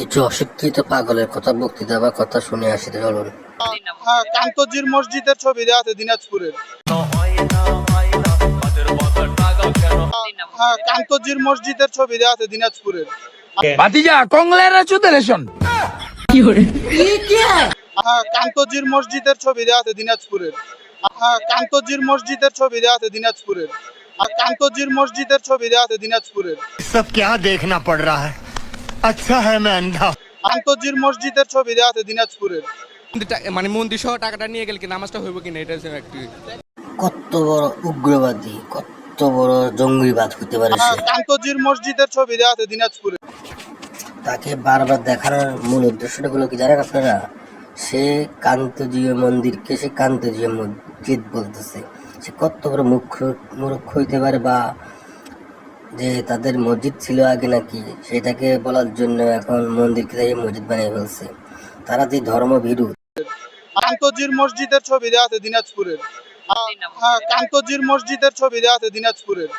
কিছু অশিক্ষিত পাগলের কথা বক্তৃতা বা কথা শুনে আসিতে চলুন। হ্যাঁ, কান্তজির মসজিদের ছবি দেওয়া আছে দিনাজপুরের হ্যাঁ, কান্তজির মসজিদের ছবি দেওয়া আছে দিনাজপুরের। ভাতিজা কংলের চুদেলেশন কান্তজির মসজিদের ছবি দেওয়া আছে দিনাজপুরের হ্যাঁ, কান্তজির মসজিদের ছবি দেওয়া আছে দিনাজপুরের। আর কান্তজির মসজিদের ছবি দেওয়া আছে দিনাজপুরের। সব কে দেখনা পড় রা হ্যাঁ আচ্ছা হ্যাঁ ম্যান আন্তর্জির মসজিদের ছবি দেওয়া আছে দিনাজপুরের। মানে মন্দির সহ টাকাটা নিয়ে গেলে কি নামাজটা হইব কিনা এটা হচ্ছে একটি কত বড় উগ্রবাদী কত বড় জঙ্গিবাদ হতে পারে আন্তর্জির মসজিদের ছবি দেওয়া আছে দিনাজপুরে। তাকে বারবার দেখানোর মূল উদ্দেশ্যটা গুলো কি জানেন আপনারা? সে কান্তজীয় মন্দিরকে সে কান্তজীয় মসজিদ বলতেছে। সে কত বড় মুখ্য মূর্খ হইতে পারে বা যে তাদের মসজিদ ছিল আগে নাকি সেটাকে বলার জন্য এখন মন্দিরকে মসজিদ বানিয়ে ফেলছে। তারা যে ধর্ম ভীরু। কান্তজির মসজিদের ছবি দেওয়া আছে দিনাজপুরের। হ্যাঁ, হ্যাঁ কান্তজির মসজিদের ছবি দেওয়া আছে দিনাজপুরের।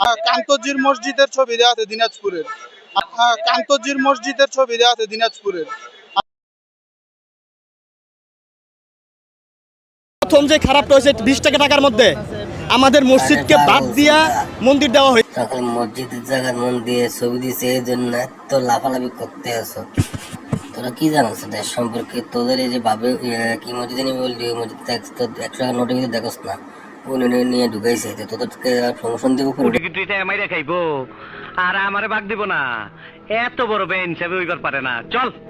হ্যাঁ কান্তজির মসজিদের ছবি দেওয়া আছে দিনাজপুরের। হ্যাঁ কান্তজির মসজিদের ছবি দেওয়া আছে দিনাজপুরের। প্রথম যে খারাপটা হয়েছে বিশ টাকা টাকার মধ্যে। আমাদের মসজিদকে বাদ দিয়া মন্দির দেওয়া হয়েছে। তখন মসজিদের জায়গার মন দিয়ে ছবি দিয়েছে এই জন্য এত লাফালাফি করতে আসো তোরা কি জানোস দেশ সম্পর্কে? তোদের এই যে ভাবে কি মসজিদ নিয়ে বললি? ওই মসজিদ তো একশো টাকা নোটে কিন্তু দেখোস না। উনি নিয়ে- নিয়ে ঢুকাইছে। তো তোদেরকে প্রমোশন দিব করে খাইবো। আর আমারে বাগ দিব না। এত বড় বেন হিসাবে ওইবার পারে না। চল।